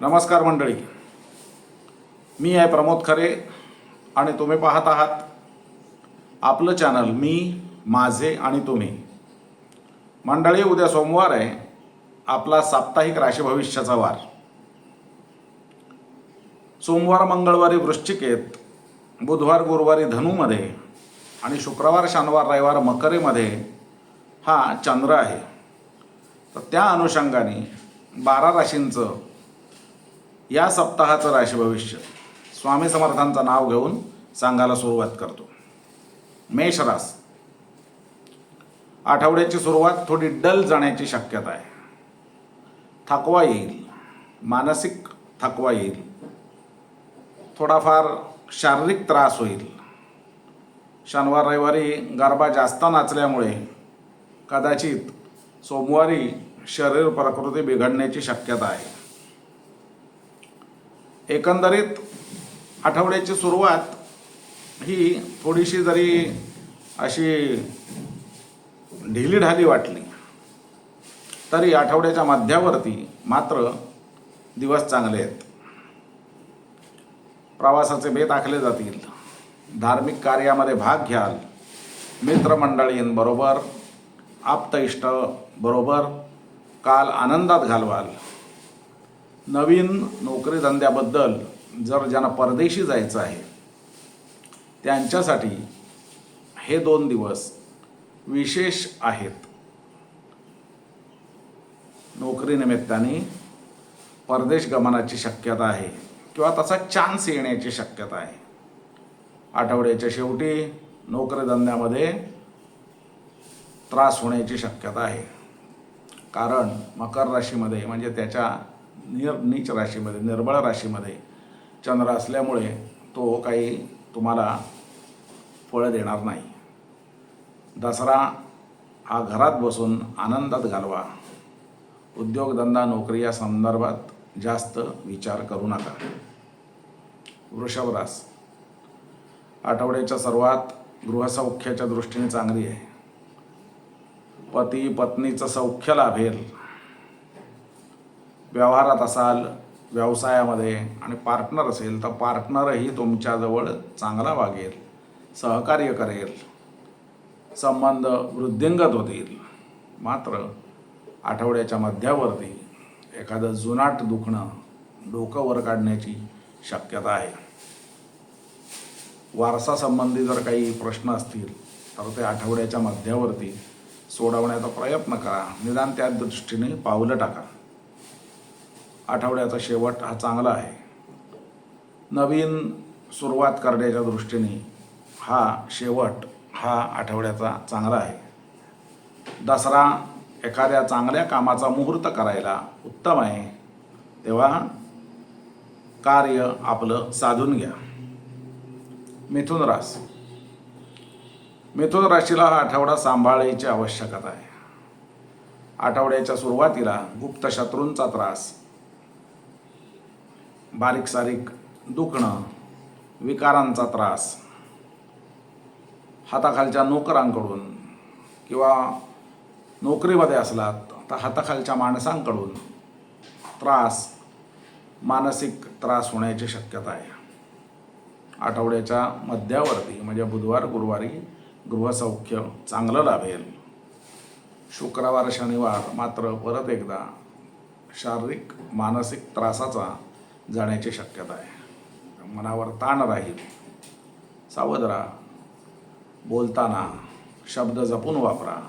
नमस्कार मंडळी. मी आहे प्रमोद खरे आणि तुम्ही पाहत आहात आपलं चॅनल मी माझे आणि तुम्ही. मंडळी उद्या सोमवार आहे. आपला साप्ताहिक राशी भविष्याचा वार. सोमवार मंगळवारी वृश्चिकेत बुधवार गुरुवारी धनुमध्ये आणि शुक्रवार शनिवार रविवार मकरेमध्ये हा चंद्र आहे. तर त्या अनुषंगाने बारा राशींचं या सप्ताहाचं राशी भविष्य. स्वामी समर्थांचं नाव घेऊन सांगायला सुरुवात करतो. मेष रास आठवड्याची सुरुवात थोडी डल जाण्याची शक्यता आहे. थकवा येईल. मानसिक थकवा येईल. थोडाफार शारीरिक त्रास होईल. शनिवार रविवारी गरबा जास्त नाचल्यामुळे कदाचित सोमवारी शरीर प्रकृती बिघडण्याची शक्यता आहे. एकंदरीत आठवड्याची सुरुवात ही थोडीशी जरी अशी ढिलीढाली वाटली तरी आठवड्याच्या मध्यावरती मात्र दिवस चांगले आहेत. प्रवासाचे बेत आखले जातील. धार्मिक कार्यामध्ये भाग घ्याल. मित्रमंडळींबरोबर आप्तइष्ट बरोबर काल आनंदात घालवाल. नवीन नोकरीधंद्याबद्दल जर ज्यांना परदेशी जायचं आहे त्यांच्यासाठी हे दोन दिवस विशेष आहेत. नोकरीनिमित्ताने परदेश गमनाची शक्यता आहे किंवा तसा चान्स येण्याची शक्यता आहे. आठवड्याच्या शेवटी नोकरीधंद्यामध्ये त्रास होण्याची शक्यता आहे. कारण मकर राशीमध्ये म्हणजे त्याच्या निर नीच राशीमध्ये निर्बळ राशीमध्ये चंद्र असल्यामुळे तो काही तुम्हाला फळं देणार नाही. दसरा हा घरात बसून आनंदात घालवा. उद्योगधंदा नोकरी या संदर्भात जास्त विचार करू नका. वृषभरास आठवड्याच्या सर्वात गृहसौख्याच्या दृष्टीने चांगली आहे. पती पत्नीचं सौख्य लाभेल. व्यवहारात असाल व्यवसायामध्ये आणि पार्टनर असेल तर पार्टनरही तुमच्याजवळ चांगला वागेल सहकार्य करेल संबंध वृद्धिंगत होतील. मात्र आठवड्याच्या मध्यावरती एखादं जुनाट दुखणं डोकं वर काढण्याची शक्यता आहे. वारसासंबंधी जर काही प्रश्न असतील तर ते आठवड्याच्या मध्यावरती सोडवण्याचा प्रयत्न करा. निदान त्या दृष्टीने पावलं टाका. आठवड्याचा शेवट हा चांगला आहे. नवीन सुरुवात करण्याच्या दृष्टीने हा शेवट हा आठवड्याचा चांगला आहे. दसरा एखाद्या चांगल्या कामाचा मुहूर्त करायला उत्तम आहे. तेव्हा कार्य आपलं साधून घ्या. मिथुन रास मिथुन राशीला हा आठवडा सांभाळायची आवश्यकता आहे. आठवड्याच्या सुरुवातीला गुप्त शत्रूंचा त्रास बारीक सारीक दुखणं विकारांचा त्रास हाताखालच्या नोकरांकडून किंवा नोकरीमध्ये असलात तर हाताखालच्या माणसांकडून त्रास मानसिक त्रास होण्याची शक्यता आहे. आठवड्याच्या मध्यावरती म्हणजे बुधवार गुरुवारी गृहसौख्य चांगलं लाभेल. शुक्रवार शनिवार मात्र परत एकदा शारीरिक मानसिक त्रासाचा जाण्याची शक्यता आहे. मनावर ताण राहील. सावध राहा. बोलताना शब्द जपून वापरा.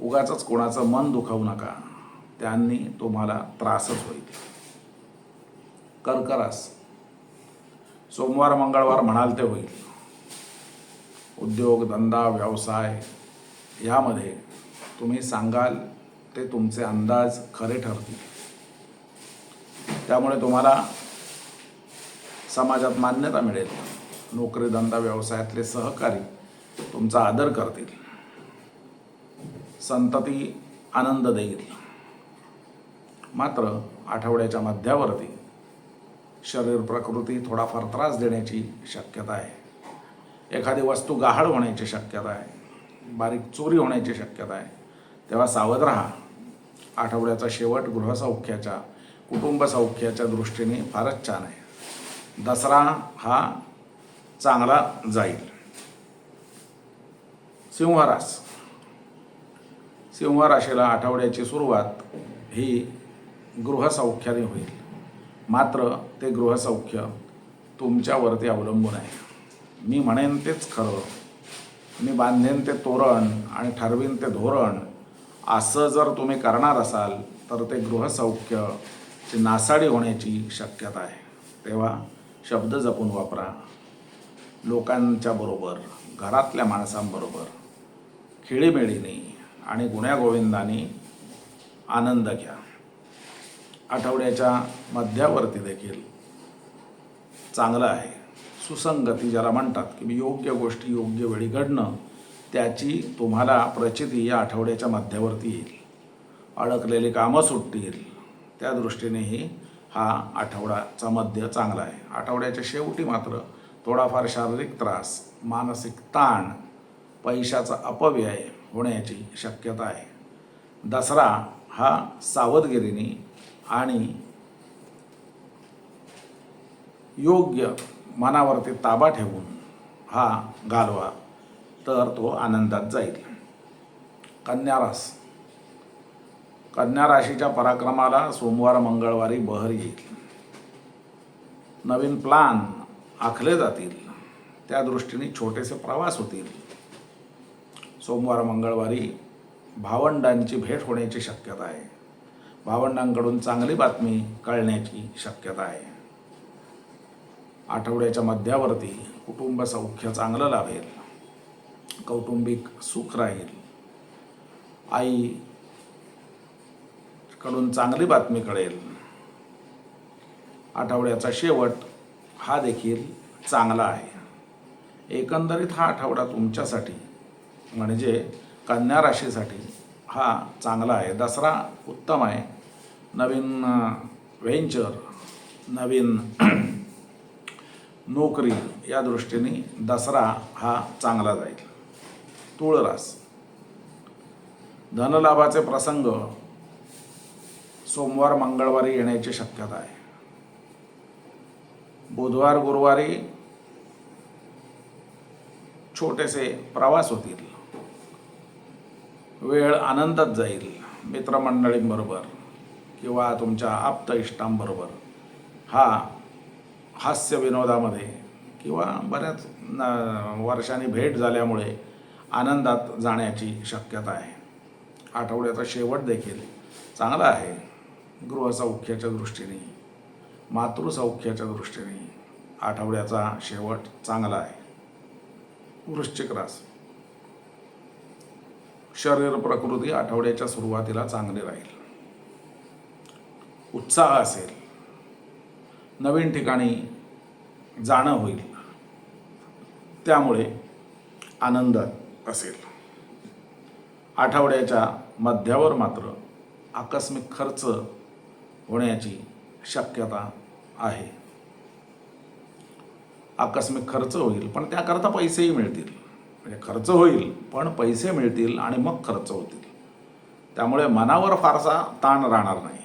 उगाच कोणाचं मन दुखावू नका. त्यांनी तुम्हाला त्रासच होईल. कर्करास. सोमवार मंगळवार म्हणाल ते होईल. उद्योग धंदा व्यवसाय यामध्ये तुम्ही सांगाल ते तुमचे अंदाज खरे ठरतील. त्यामुळे तुम्हाला समाजात मान्यता मिळेल. नोकरी धंदा व्यवसायातले सहकारी तुमचा आदर करतील. संतती आनंद देईल. मात्र आठवड्याच्या मध्यावरती शरीर प्रकृती थोडाफार त्रास देण्याची शक्यता आहे. एखादी वस्तू गहाळ होण्याची शक्यता आहे. बारीक चोरी होण्याची शक्यता आहे. तेव्हा सावध राहा. आठवड्याचा शेवट गृहसौख्याच्या कुटुंब सौख्याच्या दृष्टीने फारच छान आहे. दसरा हा चांगला जाईल. सिंहरास. सिंह राशीला आठवड्याची सुरुवात ही गृहसौख्याने होईल. मात्र ते गृहसौख्य तुमच्यावरती अवलंबून आहे. मी म्हणेन तेच खरं. मी बांधेन ते तोरण आणि ठरवीन ते धोरण. असं जर तुम्ही करणार असाल तर ते गृहसौख्य ते नासाडी होण्याची शक्यता आहे. तेव्हा शब्द जपून वापरा. लोकांच्या बरोबर घरातल्या माणसांबरोबर खेळीमेळीने आणि गुण्यागोविंदाने आनंद घ्या. आठवड्याच्या मध्यावरती देखील चांगलं आहे. सुसंगती ज्याला म्हणतात की योग्य गोष्टी योग्य वेळी घडणं त्याची तुम्हाला प्रचिती या आठवड्याच्या मध्यावरती येईल. अडकलेली कामं सुटतील. त्या दृष्टीनेही हा आठवड्याचा मध्य चांगला आहे. आठवड्याच्या शेवटी मात्र थोडाफार शारीरिक त्रास मानसिक ताण पैशाचा अपव्यय होण्याची शक्यता आहे. दसरा हा सावधगिरीने आणि योग्य मनावरती ताबा ठेवून हा घालवा तर तो आनंदात जाईल. कन्या रास कन्या राशीच्या पराक्रमाला सोमवार मंगळवारी बहर येईल नवीन प्लान आखले जातील. त्या दृष्टीने छोटेसे प्रवास होतील. सोमवार मंगळवारी भावंडांची भेट होण्याची शक्यता आहे. भावंडांकडून चांगली बातमी कळण्याची शक्यता आहे. आठवड्याच्या मध्यावरती कुटुंब सौख्य चांगलं लाभेल. कौटुंबिक सुख राहील. आई कडून चांगली बातमी कळेल. आठवड्याचा शेवट हा देखील चांगला आहे. एकंदरीत हा आठवडा तुमच्यासाठी म्हणजे कन्या राशीसाठी हा चांगला आहे. दसरा उत्तम आहे. नवीन व्हेंचर नवीन नोकरी या दृष्टीने दसरा हा चांगला जाईल. तुळरास धनलाभाचे प्रसंग सोमवार मंगळवारी येण्याची शक्यता आहे. बुधवार गुरुवारी छोटेसे प्रवास होतील. वेळ आनंदात जाईल मित्रमंडळींबरोबर किंवा तुमच्या आप्त इष्टांबरोबर. हा हास्य विनोदामध्ये किंवा बऱ्याच वर्षांनी भेट झाल्यामुळे आनंदात जाण्याची शक्यता आहे. आठवड्याचा शेवट देखील चांगला आहे. गृहसौख्याच्या दृष्टीने मातृसौख्याच्या दृष्टीने आठवड्याचा शेवट चांगला आहे. वृश्चिक रास शरीर प्रकृती आठवड्याच्या सुरुवातीला चांगली राहील. उत्साह असेल. नवीन ठिकाणी जाणं होईल. त्यामुळे आनंद असेल. आठवड्याच्या मध्यावर मात्र आकस्मिक खर्च होण्याची शक्यता आहे. आकस्मिक खर्च होईल पण त्याकरता पैसेही मिळतील. म्हणजे खर्च होईल पण पैसे मिळतील आणि मग खर्च होतील. त्यामुळे मनावर फारसा ताण राहणार नाही.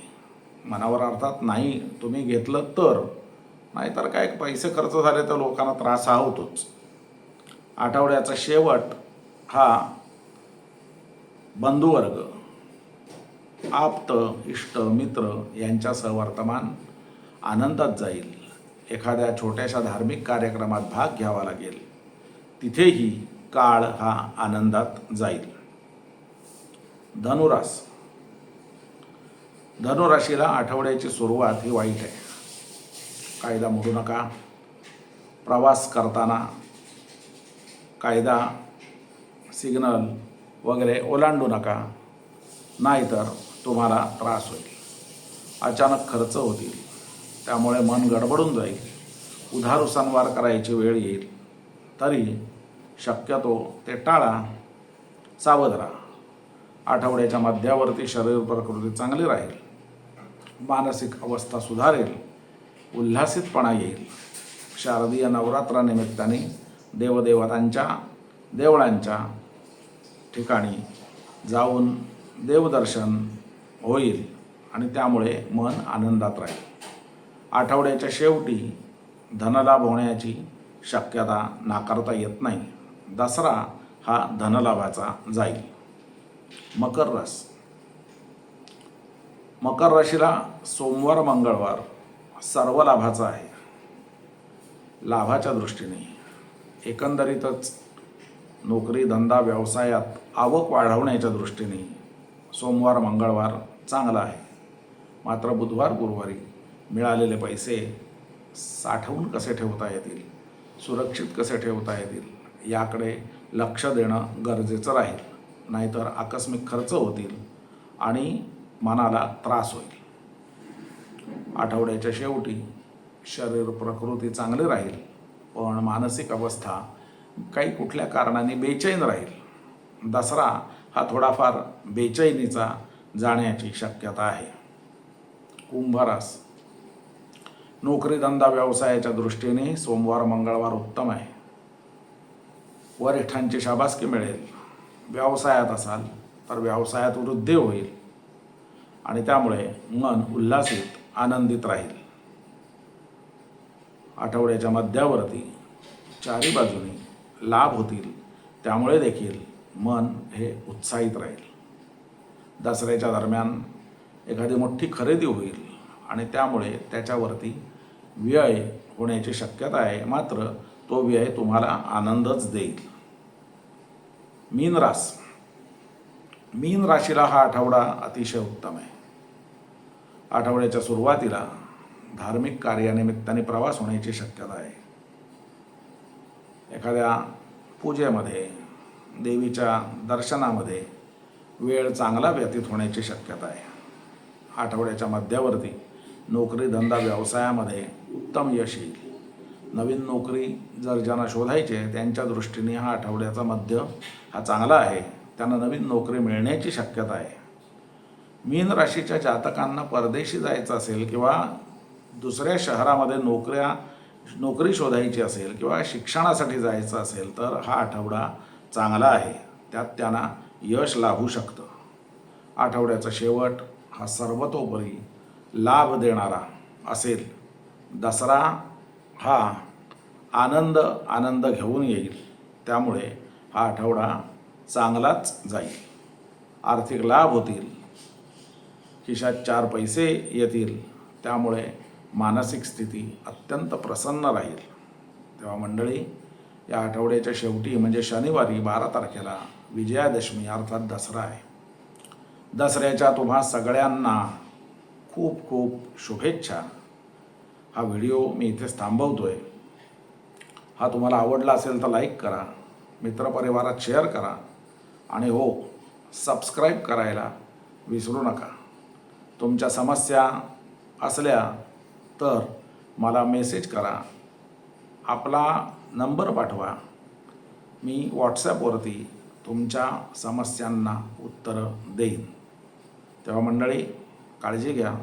मनावर अर्थात नाही तुम्ही घेतलं तर. नाहीतर काय पैसे खर्च झाले तर लोकांना त्रास हा होतोच. आठवड्याचा शेवट हा बंधुवर्ग आप्त इष्ट मित्र यांच्यासह वर्तमान आनंदात जाईल. एखाद्या छोट्याशा धार्मिक कार्यक्रमात भाग घ्यावा लागेल. तिथेही काळ हा आनंदात जाईल. धनुरास. धनुराशीला आठवड्याची सुरुवात ही वाईट आहे. कायदा मोडू नका. प्रवास करताना कायदा सिग्नल वगैरे ओलांडू नका. नाहीतर तुम्हाला त्रास होईल. अचानक खर्च होतील. त्यामुळे मन गडबडून जाईल. उधार करायची वेळ येईल. तरी शक्यतो ते टाळा. सावध राहा. आठवड्याच्या मध्यावरती शरीर प्रकृती चांगली राहील. मानसिक अवस्था सुधारेल. उल्हासितपणा येईल. शारदीय नवरात्रानिमित्ताने देवदेवतांच्या देवळांच्या ठिकाणी जाऊन देवदर्शन होईल आणि त्यामुळे मन आनंदात राहील. आठवड्याच्या शेवटी धनलाभ होण्याची शक्यता नाकारता येत नाही. दसरा हा धनलाभाचा जाईल. मकर रस. मकर राशीला सोमवार मंगळवार सर्व लाभाचा आहे. लाभाच्या दृष्टीने एकंदरीतच नोकरी धंदा व्यवसायात आवक वाढवण्याच्या दृष्टीने सोमवार मंगळवार चांगला आहे. मात्र बुधवार गुरुवारी मिळालेले पैसे साठवून कसे ठेवता येतील? सुरक्षित कसे ठेवता येतील? याकडे लक्ष देणं गरजेचं राहील. नाहीतर आकस्मिक खर्च होतील आणि मनाला त्रास होईल. आठवड्याच्या शेवटी शरीर प्रकृती चांगली राहील पण मानसिक अवस्था काही कुठल्या कारणाने बेचैन राहील. दसरा हा थोडाफार बेचैनीचा जाण्याची शक्यता आहे. कुंभरास. नोकरीधंदा व्यवसायाच्या दृष्टीने सोमवार मंगळवार उत्तम आहे. वरिष्ठांची शाबासकी मिळेल. व्यवसायात असाल तर व्यवसायात वृद्धी होईल आणि त्यामुळे मन उल्हासित आनंदित राहील. आठवड्याच्या मध्यावरती चारी बाजूनी लाभ होतील त्यामुळे देखील मन हे उत्साहित राहील. दसऱ्याच्या दरम्यान एखादी मोठी खरेदी होईल आणि त्यामुळे त्याच्यावरती व्यय होण्याची शक्यता आहे. मात्र तो व्यय तुम्हाला आनंदच देईल. मीन रास. मीन राशीला हा आठवडा अतिशय उत्तम आहे. आठवड्याच्या सुरुवातीला धार्मिक कार्यानिमित्ताने प्रवास होण्याची शक्यता आहे. एखाद्या पूजेमध्ये देवीच्या दर्शनामध्ये वेळ चांगला व्यतीत होण्याची शक्यता आहे. आठवड्याच्या मध्यावरती नोकरी धंदा व्यवसायामध्ये उत्तम यश येईल. नवीन नोकरी जर ज्यांना शोधायची आहे त्यांच्या दृष्टीने हा आठवड्याचा मध्य हा चांगला आहे. त्यांना नवीन नोकरी मिळण्याची शक्यता आहे. मीन राशीच्या जातकांना परदेशी जायचं असेल किंवा दुसऱ्या शहरामध्ये नोकऱ्या नोकरी शोधायची असेल किंवा शिक्षणासाठी जायचं असेल तर हा आठवडा चांगला आहे. त्यात त्यांना यश लाभू शकतं. आठवड्याचा शेवट हा सर्वतोपरी लाभ देणारा असेल. दसरा हा आनंद आनंद घेऊन येईल. त्यामुळे हा आठवडा चांगलाच जाईल. आर्थिक लाभ होतील. खिशात चार पैसे येतील. त्यामुळे मानसिक स्थिती अत्यंत प्रसन्न राहील. तेव्हा मंडळी या आठवड्याच्या शेवटी म्हणजे शनिवारी बारा तारखेला विजयादशमी अर्थात दसरा आहे. दसऱ्याच्या तुम्हा सगळ्यांना खूप खूप शुभेच्छा. हा व्हिडिओ मी इथेच थांबवतोय. हा तुम्हाला आवडला असेल तर लाईक करा मित्रपरिवारात शेअर करा आणि हो सबस्क्राईब करायला विसरू नका. तुमच्या समस्या असल्या तर मला मेसेज करा. आपला नंबर पाठवा. मी व्हॉट्सॲपवरती तुमच्या समस्यांना उत्तरं देईन. तेव्हा मंडळी काळजी घ्या.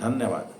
धन्यवाद.